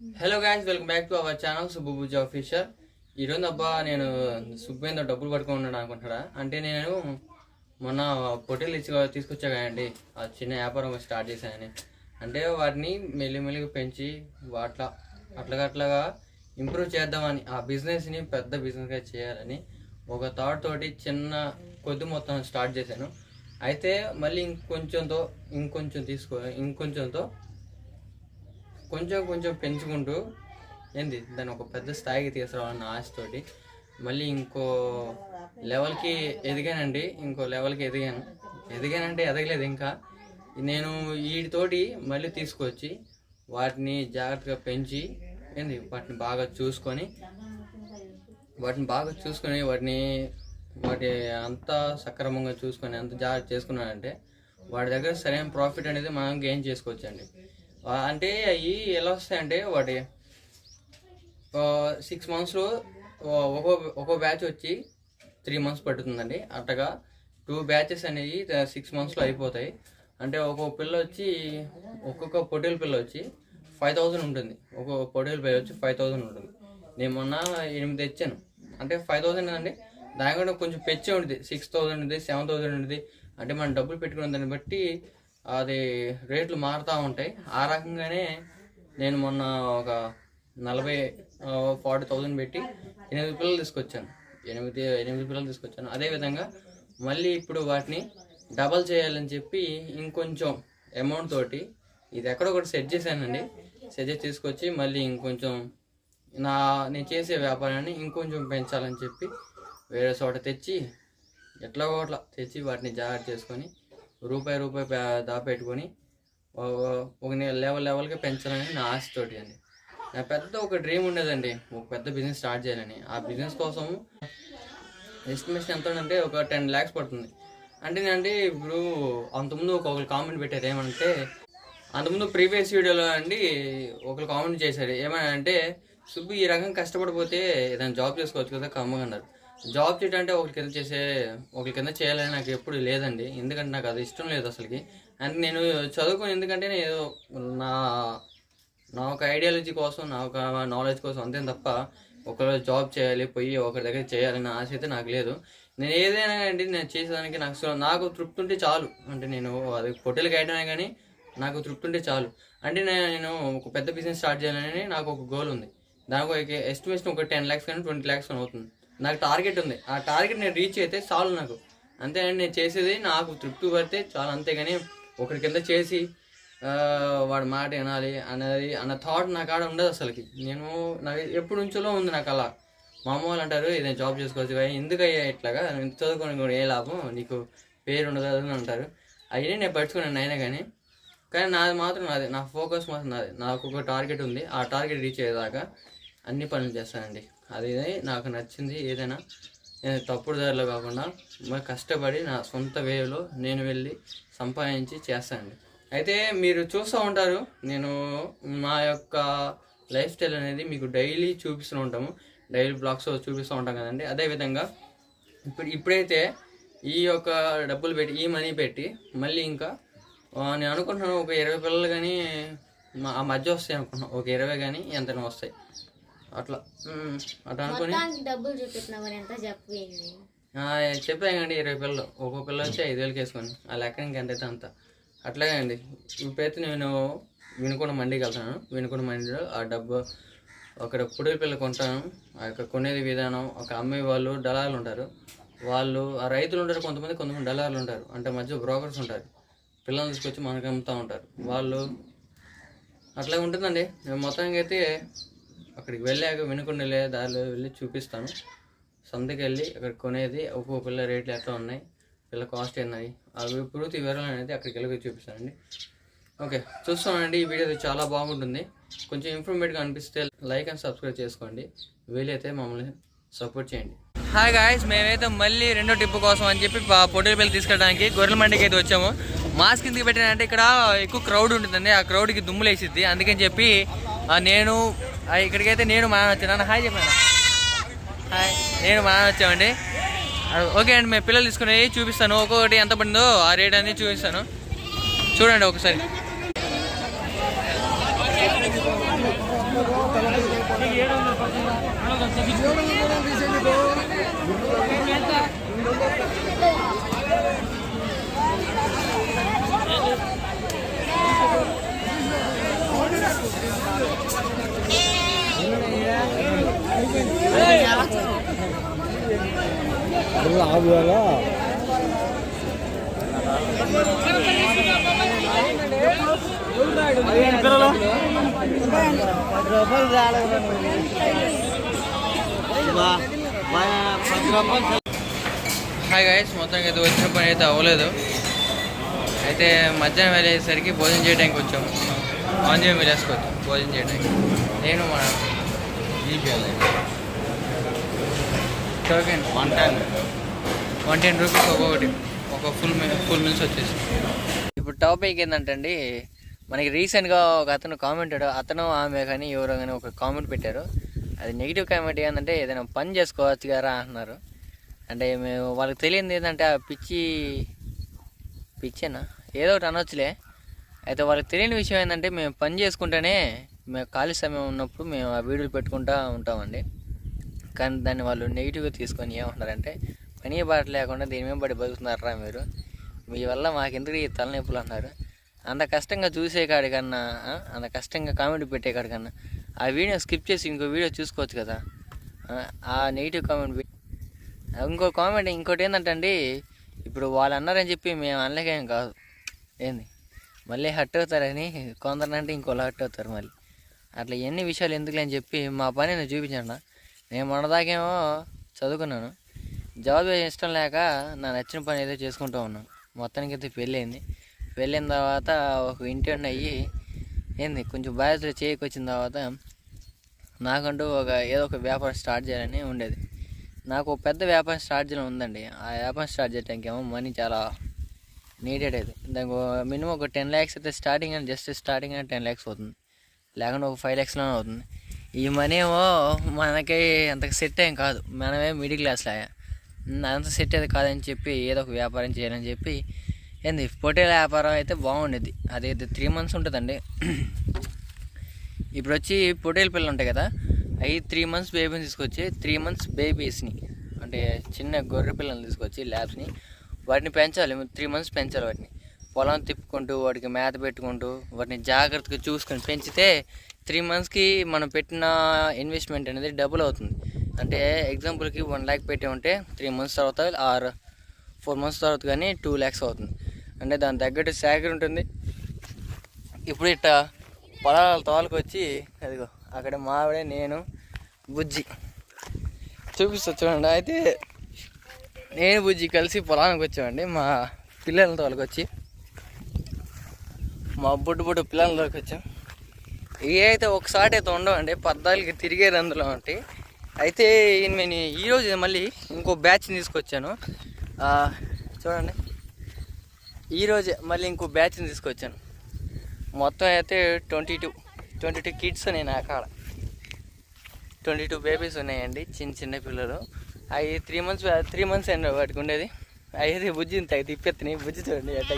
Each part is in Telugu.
Hello guys welcome back to our channel Subbubujji officer ఈరోజు అబ్బా నేను సుబ్బేందో డబ్బులు పట్టుకొని ఉన్నాడు అంటే నేను మొన్న పొట్టేలు ఇచ్చి తీసుకొచ్చా కదండి ఆ చిన్న వ్యాపారం స్టార్ట్ చేశానని. అంటే వాటిని మెల్లిమెల్లిగా పెంచి వాట్ల అట్లాగా అట్లాగా ఇంప్రూవ్ చేద్దామని ఆ బిజినెస్ని పెద్ద బిజినెస్గా చేయాలని ఒక థాట్ తోటి చిన్న కొద్ది మొత్తం స్టార్ట్ చేశాను. అయితే మళ్ళీ ఇంకొంచెంతో ఇంకొంచెం తీసుకో ఇంకొంచెంతో కొంచెం కొంచెం పెంచుకుంటూ ఏంది దాన్ని ఒక పెద్ద స్థాయికి తీసుకురావాలన్న ఆశతోటి మళ్ళీ ఇంకో లెవెల్కి ఎదిగానండి ఇంకో లెవెల్కి ఎదిగాను. ఎదిగానంటే ఎదగలేదు ఇంకా. నేను వీటితోటి మళ్ళీ తీసుకొచ్చి వాటిని జాగ్రత్తగా పెంచి ఏంది వాటిని బాగా చూసుకొని వాటిని బాగా చూసుకొని వాటిని వాటి అంతా సక్రమంగా చూసుకొని అంత జాగ్రత్త చేసుకున్నానంటే వాటి దగ్గర సరైన ప్రాఫిట్ అనేది మనం గెయిన్ చేసుకోవచ్చండి. అంటే అవి ఎలా వస్తాయంటే వాటి సిక్స్ మంత్స్లో ఒక్కో ఒక్కో బ్యాచ్ వచ్చి త్రీ మంత్స్ పట్టుతుందండి అట్టగా టూ బ్యాచెస్ అనేవి సిక్స్ మంత్స్లో అయిపోతాయి. అంటే ఒక్కొక్క పిల్ల వచ్చి ఒక్కొక్క పొట్టేలు పిల్ల వచ్చి ఫైవ్ థౌజండ్ ఉంటుంది. ఒక్కొక్క పొట్టేలు పిల్ల వచ్చి ఫైవ్ థౌజండ్ ఉంటుంది. నేను మొన్న ఎనిమిది తెచ్చాను. అంటే ఫైవ్ థౌజండ్ అండి దానికంటే కొంచెం పెచ్చే ఉంటుంది. సిక్స్ థౌజండ్ ఉంది సెవెన్ థౌజండ్ ఉంటుంది. అంటే మనం డబ్బులు పెట్టుకున్న దాన్ని బట్టి అది రేట్లు మారుతూ ఉంటాయి. ఆ రకంగానే నేను మొన్న ఒక నలభై ఫార్టీ థౌజండ్ పెట్టి ఎనిమిది పిల్లలు తీసుకొచ్చాను. ఎనిమిది ఎనిమిది పిల్లలు తీసుకొచ్చాను. అదేవిధంగా మళ్ళీ ఇప్పుడు వాటిని డబల్ చేయాలని చెప్పి ఇంకొంచెం అమౌంట్ తోటి ఇది ఎక్కడో ఒకటి సెట్ చేశానండి. సెట్ చేసి తీసుకొచ్చి మళ్ళీ ఇంకొంచెం నా నేను చేసే వ్యాపారాన్ని ఇంకొంచెం పెంచాలని చెప్పి వేరే చోట తెచ్చి ఎట్లా ఒకట్లా తెచ్చి వాటిని జాగ్రత్త చేసుకొని రూపాయి రూపాయి దాపెట్టుకొని ఒక లెవెల్ లెవెల్గా పెంచాలని నా ఆశతోటి అండి. నా పెద్ద ఒక డ్రీమ్ ఉండేదండి. ఒక పెద్ద బిజినెస్ స్టార్ట్ చేయాలని. ఆ బిజినెస్ కోసం ఎస్టిమేషన్ ఎంత అంటే ఒక టెన్ ల్యాక్స్ పడుతుంది. అంటే నేనండి ఇప్పుడు అంతకుముందు ఒకరు కామెంట్ పెట్టారు ఏమంటే అంతకుముందు ప్రీవియస్ వీడియోలో అండి ఒకరు కామెంట్ చేశారు. ఏమని అంటే సుబ్బు ఈ రకం కష్టపడిపోతే ఏదైనా జాబ్ చేసుకోవచ్చు కదా కమ్మగా అన్నారు. జాబ్ చేయడం అంటే ఒకరి కింద చేసే ఒకరి కింద చేయాలని నాకు ఎప్పుడు లేదండి. ఎందుకంటే నాకు అది ఇష్టం లేదు అసలుకి. అండ్ నేను చదువుకుని ఎందుకంటే నేను ఏదో నా నా ఒక ఐడియాలజీ కోసం నా ఒక నాలెడ్జ్ కోసం అంతే తప్ప ఒకరు జాబ్ చేయాలి పోయి ఒకరి దగ్గర చేయాలన్న ఆశ అయితే నాకు లేదు. నేను ఏదైనా అండి నేను చేసేదానికి నాకు నాకు తృప్తి ఉంటే చాలు. అంటే నేను అది పొట్టెలు గాయటమే కానీ నాకు తృప్తి ఉంటే చాలు. అంటే నేను ఒక పెద్ద బిజినెస్ స్టార్ట్ చేయాలని నాకు ఒక గోల్ ఉంది. దానికి ఒక ఎస్టిమేషన్ ఒక టెన్ ల్యాక్స్ కానీ ట్వంటీ ల్యాక్స్ అవుతుంది. నాకు టార్గెట్ ఉంది. ఆ టార్గెట్ నేను రీచ్ అయితే చాలు నాకు. అంతేనండి నేను చేసేది నాకు తృప్తి పడితే చాలు. అంతేగాని ఒకరి కింద చేసి వాడు వాడి మాట వినాలి అనేది అన్న థాట్ నా కాడ ఉండదు అసలుకి. నేను నాకు ఎప్పుడు నుంచోలో ఉంది నాకు అలా మా అమ్మ వాళ్ళు అంటారు ఇదే జాబ్ చేసుకోవచ్చు కానీ ఎందుకయ్యా ఇట్లాగా? ఇంత చదువుకొని కూడా ఏ లాభం? నీకు పేరు ఉండదు అని అంటారు. అవన్నీ నేను పట్టుకున్నాను అయినా కానీ. కానీ నాది మాత్రం నాది నా ఫోకస్ మాత్రం నాది. నాకు ఒక టార్గెట్ ఉంది. ఆ టార్గెట్ రీచ్ అయ్యేదాకా అన్ని పనులు చేస్తానండి. అది నాకు నచ్చింది ఏదైనా. నేను తప్పుడు దారిలో కాకుండా మరి కష్టపడి నా సొంత వేలో నేను వెళ్ళి సంపాదించి చేస్తాను అయితే మీరు చూస్తూ ఉంటారు నేను మా యొక్క లైఫ్ స్టైల్ అనేది మీకు డైలీ చూపిస్తూ ఉంటాము. డైలీ బ్లాగ్స్ చూపిస్తూ ఉంటాం కదండి. అదేవిధంగా ఇప్పుడు ఇప్పుడైతే ఈ యొక్క డబ్బులు పెట్టి ఈ మనీ పెట్టి మళ్ళీ ఇంకా నేను అనుకుంటున్నాను ఒక ఇరవై పిల్లలు కానీ మా ఆ మధ్య వస్తాయి అనుకుంటున్నాను. ఒక ఇరవై కానీ ఎంతైనా వస్తాయి. అట్లా. అట్లా అనుకుని డబ్బులు చూపిస్తున్నావు ఎంత చెప్పేయండి కండి ఇరవై పిల్లలు. ఒక్కో పిల్ల వచ్చి ఐదు వేలకి వేసుకొని. ఆ లెక్క ఇంకెంతైతే అంత. అట్లాగే అండి ఇప్పుడైతే నేను వినుకొండ మండికి వెళ్తాను వినుకొండ మండిలో ఆ డబ్బు అక్కడ పుడేల పిల్ల కొంటాను. ఆ యొక్క కొనేది విధానం ఒక అమ్మే వాళ్ళు దళాలు ఉంటారు. వాళ్ళు ఆ రైతులు ఉంటారు కొంతమంది కొంతమంది దళాలు ఉంటారు. అంటే మధ్య బ్రోకర్స్ ఉంటారు. పిల్లల్ని తీసుకొచ్చి మనకి అమ్ముతూ ఉంటారు. వాళ్ళు అట్లా ఉంటుందండి. మొత్తానికి అయితే అక్కడికి వెళ్ళాక వినుకొండ వెళ్ళే దారిలో వెళ్ళి చూపిస్తాను. సంతకి వెళ్ళి అక్కడ కొనేది. ఒక్కో పిల్ల రేట్లు ఎట్లా ఉన్నాయి? పిల్ల కాస్ట్ ఉన్నాయి అవి పూర్తి వివరాలు అనేది అక్కడికి వెళ్ళి చూపిస్తానండి. ఓకే చూస్తామండి ఈ వీడియో చాలా బాగుంటుంది. కొంచెం ఇన్ఫర్మేటివ్గా అనిపిస్తే లైక్ అండ్ సబ్స్క్రైబ్ చేసుకోండి. వీలైతే మమ్మల్ని సపోర్ట్ చేయండి. హాయ్ గాయస్ మేమైతే మళ్ళీ రెండో ట్రిప్ కోసం అని చెప్పి పొట్టేలు పిల్లలు తీసుకెళ్ళడానికి గొర్రెల మండికి అయితే వచ్చాము. మాస్క్ ఎందుకు పెట్టానంటే ఇక్కడ ఎక్కువ క్రౌడ్ ఉంటుందండి. ఆ క్రౌడ్కి దుమ్ములు వేసిద్ది అందుకని చెప్పి నేను ఇక్కడికైతే నేను మా వచ్చాను. హాయ్ చెప్పాను హాయ్. నేను మా వచ్చామండి. ఓకే అండి మేము పిల్లలు తీసుకునేవి చూపిస్తాను. ఒక్కొక్కటి ఎంత పడిందో ఆ రేట్ అనేది చూపిస్తాను. చూడండి ఒకసారి. హాయ్ గైస్ మొత్తానికి అయితే వచ్చిన పని అయితే అవ్వలేదు. అయితే మధ్యాహ్నం వెళ్ళేసరికి భోజనం చేయడానికి వచ్చాము. ఆంజనేయ విలాస్కి వచ్చాం భోజనం చేయడానికి. నేను మన token one ten. One ten rupees ఒక్కొక్కటి. ఒక ఫుల్ ఫుల్ మిల్స్ వచ్చేసి ఇప్పుడు టాపిక్ ఏంటంటే అండి మనకి రీసెంట్గా ఒక అతను కామెంట్ అతను ఆమె కానీ ఎవరో కానీ ఒక కామెంట్ పెట్టారు. అది నెగిటివ్ కామెంట్ ఏంటంటే ఏదైనా పని చేసుకోవచ్చు కదా అంటున్నారు అంటే మేము వాళ్ళకి తెలియంది ఏంటంటే ఆ పిచ్చి పిచ్చేనా? ఏదో ఒకటి అనొచ్చులే. అయితే వాళ్ళకి తెలియని విషయం ఏంటంటే మేము పని చేసుకుంటేనే మేము ఖాళీ సమయం ఉన్నప్పుడు మేము ఆ వీడియోలు పెట్టుకుంటూ ఉంటామండి. కానీ దాన్ని వాళ్ళు నెగిటివ్గా తీసుకొని ఏమంటున్నారంటే పని బాట లేకుండా దీని మీద పడి బతుకుతున్నారా మీరు? మీ వల్ల మాకెందుకు ఈ తలనొప్పులు అన్నారు. అంత కష్టంగా చూసే కాడికన్నా అంత కష్టంగా కామెంట్ పెట్టే కాడికన్నా ఆ వీడియో స్కిప్ చేసి ఇంకో వీడియో చూసుకోవచ్చు కదా. ఆ, నెగిటివ్ కామెంట్ ఇంకో కామెంట్ ఇంకోటి ఏంటంటే అండి ఇప్పుడు వాళ్ళు అన్నారని చెప్పి మేము అనలేకేం కాదు. ఏంది? మళ్ళీ హట్ అవుతారని కొందరినంటే ఇంకోలా హట్ అవుతారు మళ్ళీ. అట్లా ఎన్ని విషయాలు ఎందుకులే అని చెప్పి మా పని నేను చూపించండి నేను మొన్నదాకేమో చదువుకున్నాను. జాబ్ ఇష్టం లేక నా నచ్చిన పని ఏదో చేసుకుంటూ ఉన్నాను. మొత్తానికి అయితే పెళ్ళయింది పెళ్ళిన తర్వాత ఒక ఇంటి అయ్యి ఏంది కొంచెం బాధ్యతలు చేయకొచ్చిన తర్వాత నాకంటూ ఒక ఏదో ఒక వ్యాపారం స్టార్ట్ చేయాలని ఉండేది. నాకు పెద్ద వ్యాపారం స్టార్ట్ చేయడం ఉందండి. ఆ వ్యాపారం స్టార్ట్ చేయడానికి ఏమో మనీ చాలా నీడెడ్ అది దానికి మినిమం ఒక టెన్ ల్యాక్స్ అయితే స్టార్టింగ్ అని జస్ట్ స్టార్టింగ్ అని టెన్ ల్యాక్స్ అవుతుంది లేకుండా ఒక ఫైవ్ ల్యాక్స్లో అవుతుంది. ఈ మనీ ఏమో మనకి అంత సెట్ ఏం కాదు. మనమే మిడిల్ క్లాస్లో అంత సెట్ అది కాదని చెప్పి ఏదో ఒక వ్యాపారం చేయాలని చెప్పి ఏంది పొటేల వ్యాపారం అయితే బాగుండేది. అది త్రీ మంత్స్ ఉంటుందండి. ఇప్పుడు వచ్చి పొటేల పిల్లలు ఉంటాయి కదా అవి త్రీ మంత్స్ బేబీని తీసుకొచ్చి త్రీ మంత్స్ బేబీస్ని అంటే చిన్న గొర్రె పిల్లల్ని తీసుకొచ్చి ల్యాబ్స్ని వాటిని పెంచాలి. త్రీ మంత్స్ పెంచాలి వాటిని. పొలం తిప్పుకుంటూ వాటికి మేత పెట్టుకుంటూ వాటిని జాగ్రత్తగా చూసుకొని పెంచితే త్రీ మంత్స్కి మనం పెట్టిన ఇన్వెస్ట్మెంట్ అనేది డబుల్ అవుతుంది. అంటే ఎగ్జాంపుల్కి వన్ ల్యాక్ పెట్టి ఉంటే త్రీ మంత్స్ తర్వాత ఆర్ ఫోర్ మంత్స్ తర్వాత కానీ టూ ల్యాక్స్ అవుతుంది. అంటే దాని తగ్గట్టు శాఖర్ ఉంటుంది. ఇప్పుడు ఇట్ట పొలాల తోలకు వచ్చి అదిగో అక్కడ మావిడే నేను బుజ్జి. చూపిస్తా చూడండి. అయితే నేను బుజ్జి కలిసి పొలానికి వచ్చామండి. మా పిల్లల తోలకు వచ్చి మా బుడ్డు బుడ్డు పిల్లల తోలికి వచ్చాం ఇవి అయితే ఒకసారి అయితే ఉండవండి పద్నాలుగు తిరిగేది అందులో ఉంటాయి అయితే నేను ఈరోజు మళ్ళీ ఇంకో బ్యాచ్ని తీసుకొచ్చాను. చూడండి. ఈరోజే మళ్ళీ ఇంకో బ్యాచ్ని తీసుకొచ్చాను. మొత్తం అయితే twenty two twenty two kids ఉన్నాయి నా కాడ. ట్వంటీ టూ బేబీస్ ఉన్నాయండి చిన్న చిన్న పిల్లలు. అవి త్రీ మంత్స్ త్రీ మంత్స్ అండి వాటికి ఉండేది. అయితే బుజ్జి ఇంత తిప్పెత్తని బుజ్జి చూడండి ఎట్లా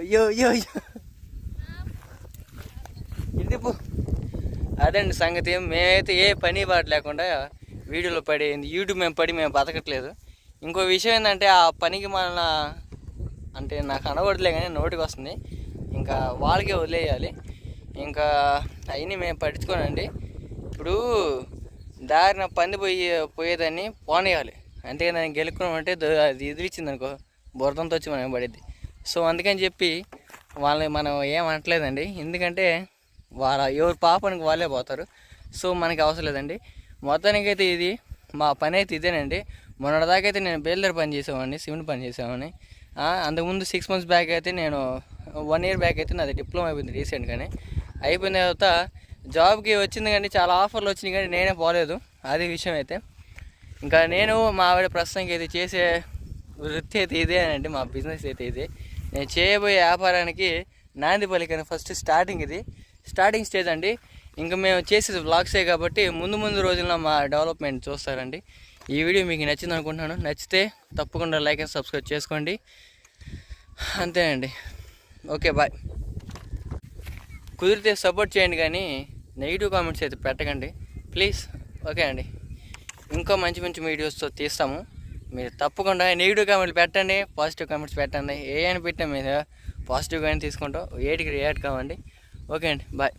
అయ్యో అయ్యో అయ్యో. ఇది అదండి సంగతి. మేమైతే ఏ పని బాట లేకుండా వీడియోలో పడి యూట్యూబ్ మేము పడి మేము బతకట్లేదు. ఇంకో విషయం ఏంటంటే ఆ పనికి మన అంటే నాకు అనకూడదులే కానీ నోటికి వస్తుంది ఇంకా వాళ్ళకే వదిలేయాలి. ఇంకా అవన్నీ మేము పట్టించుకోనండి. ఇప్పుడు దారిన పంది పోయి పోయేదాన్ని పోనేయాలి. అంతేగా దాన్ని గెలుక్కున్నామంటే అది ఎదిరిచ్చింది అనుకో బురదంతో వచ్చి మనం పడిద్ది సో అందుకని చెప్పి వాళ్ళని మనం ఏం అనట్లేదండి. ఎందుకంటే వాళ్ళ ఎవరు పాపానికి వాళ్ళే పోతారు. సో మనకి అవసరం లేదండి. మొత్తానికైతే ఇది మా పని అయితే ఇదేనండి. మొన్నటిదాకైతే నేను బేల్దర్ పని చేసేవాడిని సిమెంట్ పని చేసేవాడిని. అంతకుముందు సిక్స్ మంత్స్ బ్యాక్ అయితే నేను వన్ ఇయర్ బ్యాక్ అయితే నాది డిప్లొమా అయిపోయింది రీసెంట్గానే అయిపోయిన తర్వాత జాబ్కి వచ్చింది కానీ చాలా ఆఫర్లు వచ్చినాయి కానీ నేనే పోలేదు. అది విషయం అయితే. ఇంకా నేను మా ఆవిడ ప్రస్తుతానికి అయితే చేసే వృత్తి అయితే ఇదేనండి మా బిజినెస్ అయితే ఇదే. నేను చేయబోయే వ్యాపారానికి నాంది పలికిన ఫస్ట్ స్టార్టింగ్ ఇది. స్టార్టింగ్ స్టేజ్ అండి. ఇంకా మేము చేసేది వ్లాగ్సే కాబట్టి ముందు ముందు రోజుల్లో మా డెవలప్మెంట్ చూస్తారండి. ఈ వీడియో మీకు నచ్చింది అనుకుంటున్నాను. నచ్చితే తప్పకుండా లైక్ అండ్ సబ్స్క్రైబ్ చేసుకోండి. అంతేనండి ఓకే బాయ్. కుదిరితే సపోర్ట్ చేయండి కానీ నెగిటివ్ కామెంట్స్ అయితే పెట్టకండి. ప్లీజ్. ఓకే అండి. ఇంకా మంచి మంచి వీడియోస్తో తీస్తాము. మీరు తప్పకుండా నెగిటివ్ కామెంట్స్ పెట్టండి పాజిటివ్ కామెంట్స్ పెట్టండి. ఏ అని పెట్టినా మీరు పాజిటివ్గానే తీసుకుంటాం. ఏటికి రియాక్ట్ కావండి. ఓకే అండి. బాయ్.